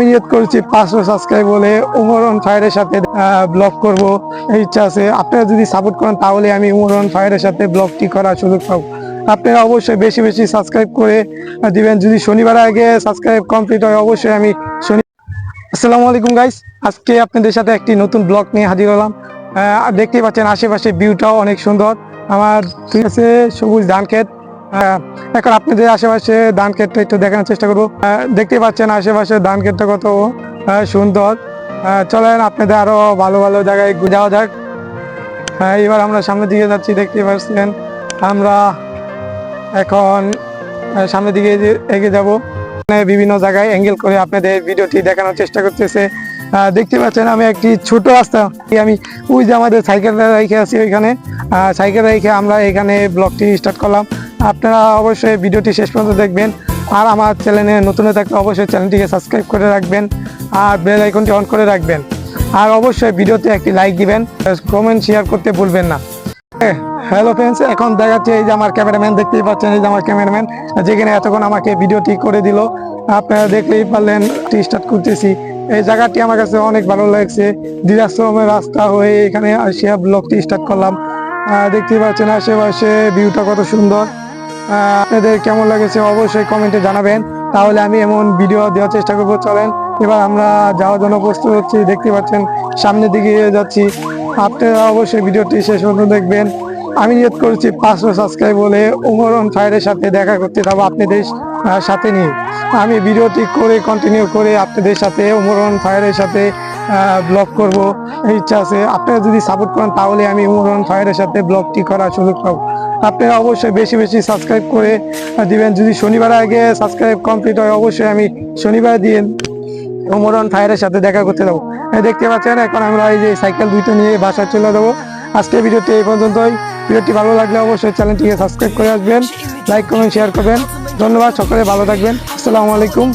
নিয়ত করছি পাঁচশো সাবস্ক্রাইব বলে উমরন ফায়ারের সাথে ব্লগ করব। ইচ্ছা আছে। আপনারা যদি সাপোর্ট করেন তাহলে আমি উমরন ফায়ারের সাথে ব্লগটি করার সুযোগ আপনারা অবশ্যই বেশি বেশি সাবস্ক্রাইব করে দিবেন। যদি শনিবার আগে সাবস্ক্রাইব কমপ্লিট হয় অবশ্যই আমি শনি আসসালামু আলাইকুম গাইস আজকে আপনাদের সাথে একটি নতুন ব্লগ নিয়ে হাজির হলাম। আহ, দেখতেই পাচ্ছেন আশেপাশে ভিউটাও অনেক সুন্দর। আমার ঠিক আছে সবুজ ধান ক্ষেত এখন আপনাদের আশেপাশে ধান ক্ষেতটা একটু দেখানোর চেষ্টা করব। আহ, দেখতেই পাচ্ছেন আশেপাশে ধান ক্ষেতটা কত সুন্দর। চলেন আপনাদের আরও ভালো ভালো জায়গায় যাওয়া যাক। হ্যাঁ এবার আমরা সামনের দিকে যাচ্ছি দেখতে পাচ্ছেন আমরা এখন সামনের দিকে এগিয়ে যাব। বিভিন্ন জায়গায় অ্যাঙ্গেল করে আপনাদের ভিডিওটি দেখানোর চেষ্টা করতেছে। দেখতে পাচ্ছেন আমি একটি ছোট রাস্তা আমি ওই যে আমাদের সাইকেল রেখে আছি ওইখানে। সাইকেল রেখে আমরা এখানে ব্লগটি স্টার্ট করলাম। আপনারা অবশ্যই ভিডিওটি শেষ পর্যন্ত দেখবেন। আর আমার চ্যানেলে নতুন থাকলে অবশ্যই চ্যানেলটিকে সাবস্ক্রাইব করে রাখবেন আর বেল আইকনটি অন করে রাখবেন। আর অবশ্যই ভিডিওতে একটি লাইক দিবেন, কমেন্ট শেয়ার করতে ভুলবেন না। হ্যালো ফ্রেন্ডস এখন দেখাচ্ছে এই যে আমার ক্যামেরাম্যান, দেখতেই পাচ্ছেন এই যে আমার ক্যামেরাম্যান, যেখানে এতক্ষণ আমাকে ভিডিওটি করে দিল। আপনারা দেখলেই পারলেন স্টার্ট করতেছি এই জায়গাটি আমার কাছে অনেক ভালো লাগছে। দিরাশ্রমের রাস্তা হয়ে এখানে আসিয়া ব্লগটি স্টার্ট করলাম। দেখতেই পাচ্ছেন আশেপাশে ভিউটা কত সুন্দর। আপনাদের কেমন লাগেছে অবশ্যই কমেন্টে জানাবেন। তাহলে আমি এমন ভিডিও দেওয়ার চেষ্টা করব, চলেন। এবার আমরা যাওয়ার জন্য প্রস্তুত হচ্ছি, দেখতে পাচ্ছেন, সামনের দিকে যাচ্ছি। আপনারা অবশ্যই ভিডিওটি শেষ পর্যন্ত দেখবেন। আমি নিয়ত করছি পাঁচশো সাবস্ক্রাইব বলে উমরন ফায়ারের সাথে দেখা করতে যাব আপনাদের সাথে নিয়ে। আমি ভিডিওটি করে কন্টিনিউ করে আপনাদের সাথে উমরন ফায়ারের সাথে ব্লগ করব। ইচ্ছা আছে, আপনারা যদি সাপোর্ট করেন, তাহলে আমি উমরন ফায়ারের সাথে ব্লগটি করার সুযোগ পাবো। আপনারা অবশ্যই বেশি বেশি সাবস্ক্রাইব করে দিবেন। যদি শনিবার আগে সাবস্ক্রাইব কমপ্লিট হয়, অবশ্যই আমি শনিবার দিয়ে উমরন ফায়ারের সাথে দেখা করতে যাব। দেখতে পাচ্ছেন, এখন আমরা এই যে সাইকেল দুইটা নিয়ে বাসায় চলে যাব। আজকে ভিডিওটি এই পর্যন্তই। ভিডিওটি ভালো লাগলে অবশ্যই চ্যানেলটিকে সাবস্ক্রাইব করে আসবেন। লাইক কমেন্ট শেয়ার করবেন। ধন্যবাদ, সকলে ভালো থাকবেন। আসসালামু আলাইকুম।